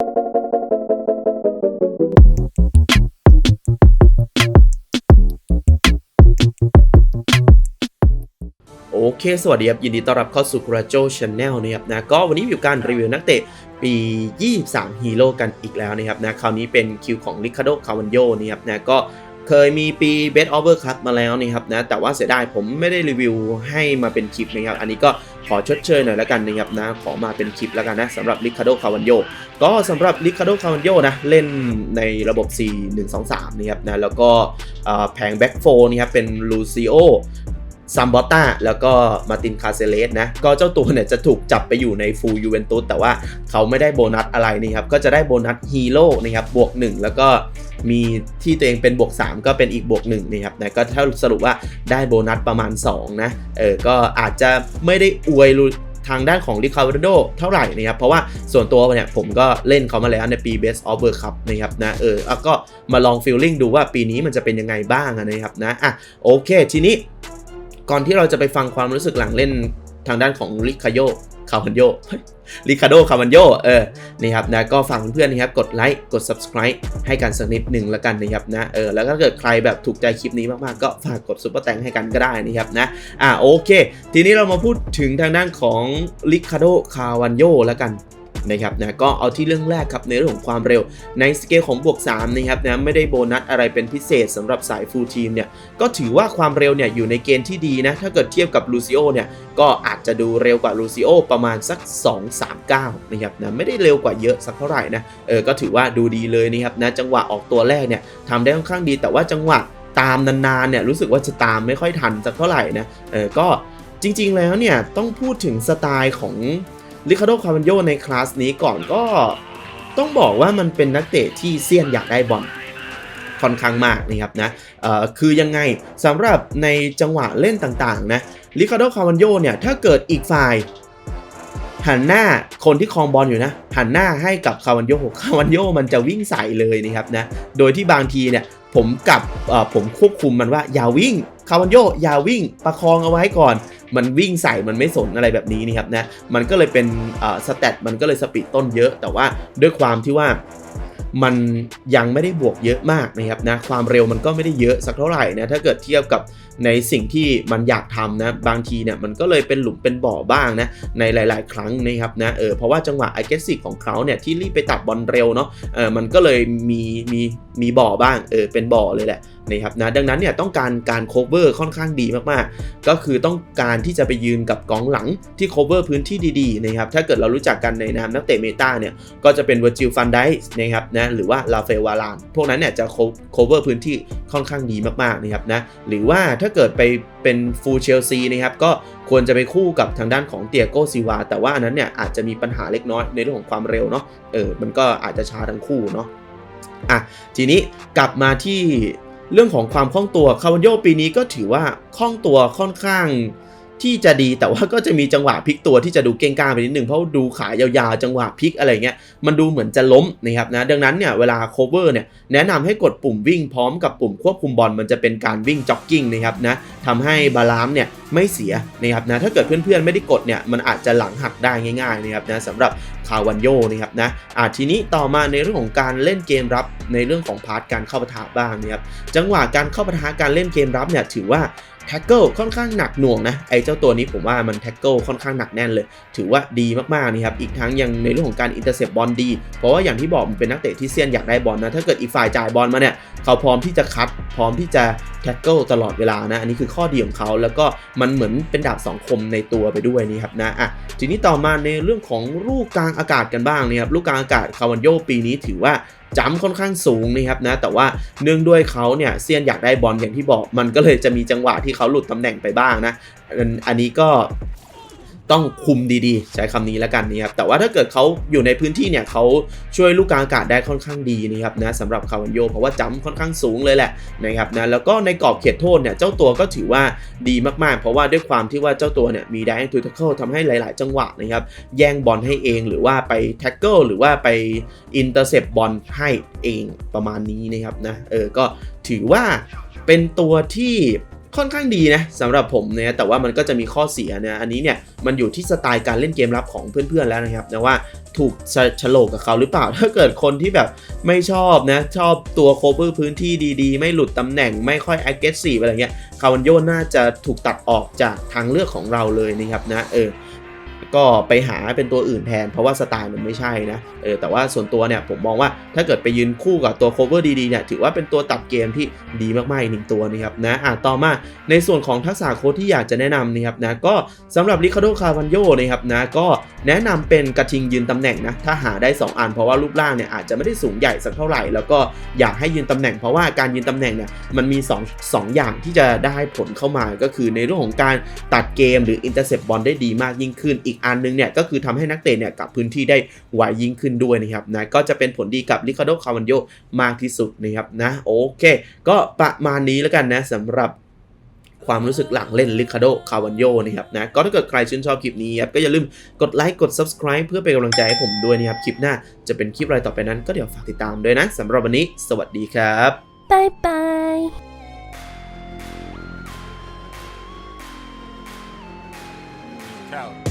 โอเค สวัสดีครับ ยินดีต้อนรับเข้าสู่กราโจชาแนลนะครับนะก็วันนี้อยู่การรีวิวนักเตะปี 23 ฮีโร่กันอีกแล้วนะครับนะคราวนี้เป็นคิวของลิคาโด คาวันโยนะครับนะก็ เคยมีปี Best Overcut มาแล้วนี่ครับนะแต่ว่าเสียดายผมไม่ได้รีวิวให้มาเป็นคลิปนะครับ อันนี้ก็ขอชดเชยหน่อยแล้วกันนะครับนะขอมาเป็นคลิปแล้วกันนะสำหรับริคาโดคาวันโยก็สำหรับริคาโดคาวันโยนะเล่นในระบบ 4-1-2-3นะครับนะแล้วก็แผงแบ็กโฟนะครับเป็นลูซิโอ ซัมบอตตาแล้วก็มาตินคาเซเลสนะ ก็เจ้าตัวเนี่ยจะถูกจับไปอยู่ในฟูลยูเวนตุสแต่ว่าเขาไม่ได้โบนัสอะไรนี่ครับ ก็จะได้โบนัสฮีโร่นะครับบวก 1 แล้วก็มีที่ตัวเองเป็นบวก 3 ก็เป็นอีกบวก1นี่ครับนะก็ถ้าสรุปว่าได้โบนัสประมาณ 2 นะ เออ ก็อาจจะไม่ได้อวยทางด้านของริคาร์โดเท่าไหร่นะครับ เพราะว่าส่วนตัวเนี่ยผมก็เล่นเขามาแล้วในปี Best of World Cup นะครับนะเออแล้วก็มาลองฟีลลิ่งดูว่าปีนี้มันจะเป็นยังไงบ้างนะครับนะอะโอเค ทีนี้ ก่อนที่เราจะไปฟังความรู้สึกหลังเล่นทางด้านของลิคาโยคาวันโยลิคาโดคาวันโยเออนี่ครับนะก็ฝากเพื่อนๆนะครับกดไลค์กด subscribe ให้กันสักนิดหนึ่งแล้วกันนะครับนะเออแล้วก็เกิดใครแบบถูกใจคลิปนี้มากๆ ก็ฝากกดซุปเปอร์แตงให้กันก็ได้นะครับนะอ่าโอเค ทีนี้เรามาพูดถึงทางด้านของลิคาโดคาวันโยแล้วกัน นะครับนะก็เอาที่เรื่องแรกครับในเรื่องของความเร็วในสเกลของบวก3นะครับนะไม่ได้โบนัสอะไรเป็นพิเศษสำหรับสายฟูลทีมเนี่ยก็ถือว่าความเร็วเนี่ยอยู่ในเกณฑ์ที่ดีนะถ้าเกิดเทียบกับลูซิโอเนี่ยก็อาจจะดูเร็วกว่าลูซิโอประมาณสัก 2-3-9นะครับนะไม่ได้เร็วกว่าเยอะสักเท่าไหร่นะเออก็ถือว่าดูดีเลยนะครับนะจังหวะออกตัวแรกเนี่ยทำได้ค่อนข้างดี แต่ว่าจังหวะตามนานๆเนี่ยรู้สึกว่าจะตามไม่ค่อยทันสักเท่าไหร่นะเออก็จริงๆแล้วเนี่ยต้องพูดถึงสไตล์ของ ลิคาโดคาร์วันโยในคลาสนี้ก่อนก็ต้องบอกว่ามันเป็นนักเตะที่เซียนอยากได้บอลค่อนข้างมากนะครับนะคือยังไงสำหรับในจังหวะเล่นต่างๆนะลิคาโดคาวันโยเนี่ยถ้าเกิดอีกฝ่าย หันหน้าคนที่ครองบอลอยู่นะ หันหน้าให้กับคาวันโยคาวันโยมันจะวิ่งใส่เลยนะครับนะโดยที่บางทีเนี่ยผมกับผมควบคุมมันว่าอย่าวิ่งคาวันโยอย่าวิ่งประคองเอาไว้ก่อน มันวิ่งใส่มันไม่สนอะไรแบบนี้นี่ครับนะมันก็เลยเป็นสเตตมันก็เลยสปีดต้นเยอะ แต่ว่าด้วยความที่ว่ามันยังไม่ได้บวกเยอะมากนะครับนะความเร็วมันก็ไม่ได้เยอะสักเท่าไหร่นะถ้าเกิดเทียบกับ ในสิ่งที่มันอยากทำนะบางทีเนี่ยมันก็เลยเป็นหลุมเป็นบ่อบ้างนะในหลาย ๆ ครั้งนะครับนะเออเพราะว่าจังหวะ aggressive ของเขาเนี่ยที่รีบไปตัดบอลเร็วเนาะเออมันก็เลยมีมีมีบ่อบ้างเออเป็นบ่อเลยแหละนะครับนะดังนั้นเนี่ยต้องการการ cover ค่อนข้างดีมากๆ ก็คือต้องการที่จะไปยืนกับกองหลังที่ cover พื้นที่ดีๆนะครับถ้าเกิดเรารู้จักกันในนามนักเตะเมตาเนี่ยก็จะเป็น Virgil van Dijk นะครับนะหรือว่าลาเฟวาลานพวกนั้นเนี่ยจะ cover พื้นที่ค่อนข้างดีมากๆนะครับนะหรือว่าถ้าาเกิดไปเป็นฟูลเชลซีนะครับก็ควรจะไปคู่กับทางด้านของเตียโกซิวา แต่ว่าอันนั้นเนี่ยอาจจะมีปัญหาเล็กน้อยในเรื่องของความเร็วเนาะเออมันก็อาจจะช้าทั้งคู่เนาะอะทีนี้กลับมาที่เรื่องของความคล่องตัวคาวันโยปีนี้ก็ถือว่าคล่องตัวค่อนข้าง ที่จะดีแต่ว่าก็จะมีจังหวะพลิกตัวที่จะดูเก้งก้างไปนิดนึงเพราะดูขายาวๆจังหวะพลิกอะไรเงี้ยมันดูเหมือนจะล้มนะครับนะดังนั้นเนี่ยเวลา cover เนี่ยแนะนำให้กดปุ่มวิ่งพร้อมกับปุ่มควบคุมบอลมันจะเป็นการวิ่งจ็อกกิ้งนะครับนะทำให้บาลานซ์เนี่ยไม่เสียนะครับนะถ้าเกิดเพื่อนๆไม่ได้กดเนี่ยมันอาจจะหลังหักได้ง่ายๆนะครับนะสำหรับคาวันโยนะครับนะอะทีนี้ต่อมาในเรื่องของการเล่นเกมรับในเรื่องของพาร์ทการเข้าปะทะบ้างนะครับจังหวะการเข้าปะทะการเล่นเกมรับเนี่ยถือว่า แท็กเกิลค่อนข้างหนักหน่วงนะไอ้เจ้าตัวนี้ผมว่ามันแท็กเกิลค่อนข้างหนักแน่นเลย ถือว่าดีมากๆนี่ครับอีกทั้งยังในเรื่องของการอินเตอร์เซปบอลดี เพราะว่าอย่างที่บอกมันเป็นนักเตะที่เซียนอยากได้บอลนะถ้าเกิดอีกฝ่ายจ่ายบอลมาเนี่ยเขาพร้อมที่จะคัดพร้อมที่จะแท็กเกิลตลอดเวลานะอันนี้คือข้อดีของเขาแล้วก็มันเหมือนเป็นดาบสองคมในตัวไปด้วยนี่ครับนะอะทีนี้ต่อมาในเรื่องของลูกกลางอากาศกันบ้างนะครับลูกกลางอากาศคาวันโยปีนี้ถือว่า จ้ำค่อนข้างสูงนะครับนะแต่ว่าเนื่องด้วยเขาเนี่ยเซียนอยากได้บอลอย่างที่บอกมันก็เลยจะมีจังหวะที่เขาหลุดตำแหน่งไปบ้างนะอันอันนี้ก็ ต้องคุมดีๆ ใช้คำนี้แล้วกันนะครับแต่ว่าถ้าเกิดเขาอยู่ในพื้นที่เนี่ยเขาช่วยลูกกลางอากาศได้ค่อนข้างดีนะครับนะสำหรับคาวันโยเพราะว่าจ้ำค่อนข้างสูงเลยแหละนะครับนะแล้วก็ในกรอบเขตโทษเนี่ยเจ้าตัวก็ถือว่าดีมากๆ เพราะว่าด้วยความที่ว่าเจ้าตัวเนี่ยมีได้ทูทัคเกิลทำให้หลาย ๆ จังหวะนะครับแย่งบอลให้เองหรือว่าไปแท็กเกิลหรือว่าไปอินเตอร์เซปบอลให้เองประมาณนี้นะครับนะเออก็ถือว่าเป็นตัวที่ ค่อนข้างดีนะสำหรับผมเนี่ยแต่ว่ามันก็จะมีข้อเสียนะอันนี้เนี่ยมันอยู่ที่สไตล์การเล่นเกมรับของเพื่อนๆแล้วนะครับนะว่าถูกฉฉลกกับเขาหรือเปล่า ถ้าเกิดคนที่แบบไม่ชอบนะชอบตัวโคเวอร์พื้นที่ดีๆ ไม่หลุดตำแหน่งไม่ค่อย aggressive อะไรเงี้ยคาวันโยน่าจะถูกตัดออกจากทางเลือกของเราเลยนะครับนะเออ ก็ไปหาเป็นตัวอื่นแทน เพราะว่าสไตล์มันไม่ใช่นะเออแต่ว่าส่วนตัวเนี่ยผมมองว่าถ้าเกิดไปยืนคู่กับตัว cover ดีๆเนี่ยถือว่าเป็นตัวตัดเกมที่ดีมากๆอีกหนึ่งตัวนะครับนะอะต่อมาในส่วนของทักษะโค้ดที่อยากจะแนะนำนะครับนะก็สำหรับ Ricardo Carvalho นะครับนะก็แนะนำเป็นกระทิงยืนตำแหน่งนะถ้าหาได้ 2 อันเพราะว่ารูปร่างเนี่ยอาจจะไม่ได้สูงใหญ่สักเท่าไหร่ แล้วก็อยากให้ยืนตำแหน่งเพราะว่าการยืนตำแหน่งเนี่ยมันมี2 2อย่างที่จะได้ผลเข้ามาก็คือในเรื่องของการตัดเกมหรือ intercept บอลได้ดีมากยิ่งขึ้นอีกอันนึงเนี่ยก็คือทำให้นักเตะเนี่ยกลับพื้นที่ได้ไวยิ่งขึ้นด้วยนะครับนะก็จะเป็นผลดีกับ Ricardo Carvalho มากที่สุดนะครับนะโอเค ก็ประมาณนี้แล้วกันนะสำหรับความรู้สึกหลังเล่น Ricardo Carvalho นะครับนะ ก็ถ้าเกิดใครชื่นชอบคลิปนี้ครับก็อย่าลืมกดไลค์ กด subscribe เพื่อเป็นกำลังใจให้ผมด้วยนะครับ คลิปหน้าจะเป็นคลิปอะไรต่อไปนั้นก็เดี๋ยวฝากติดตามด้วยนะสำหรับวันนี้ สวัสดีครับ拜拜。Cali.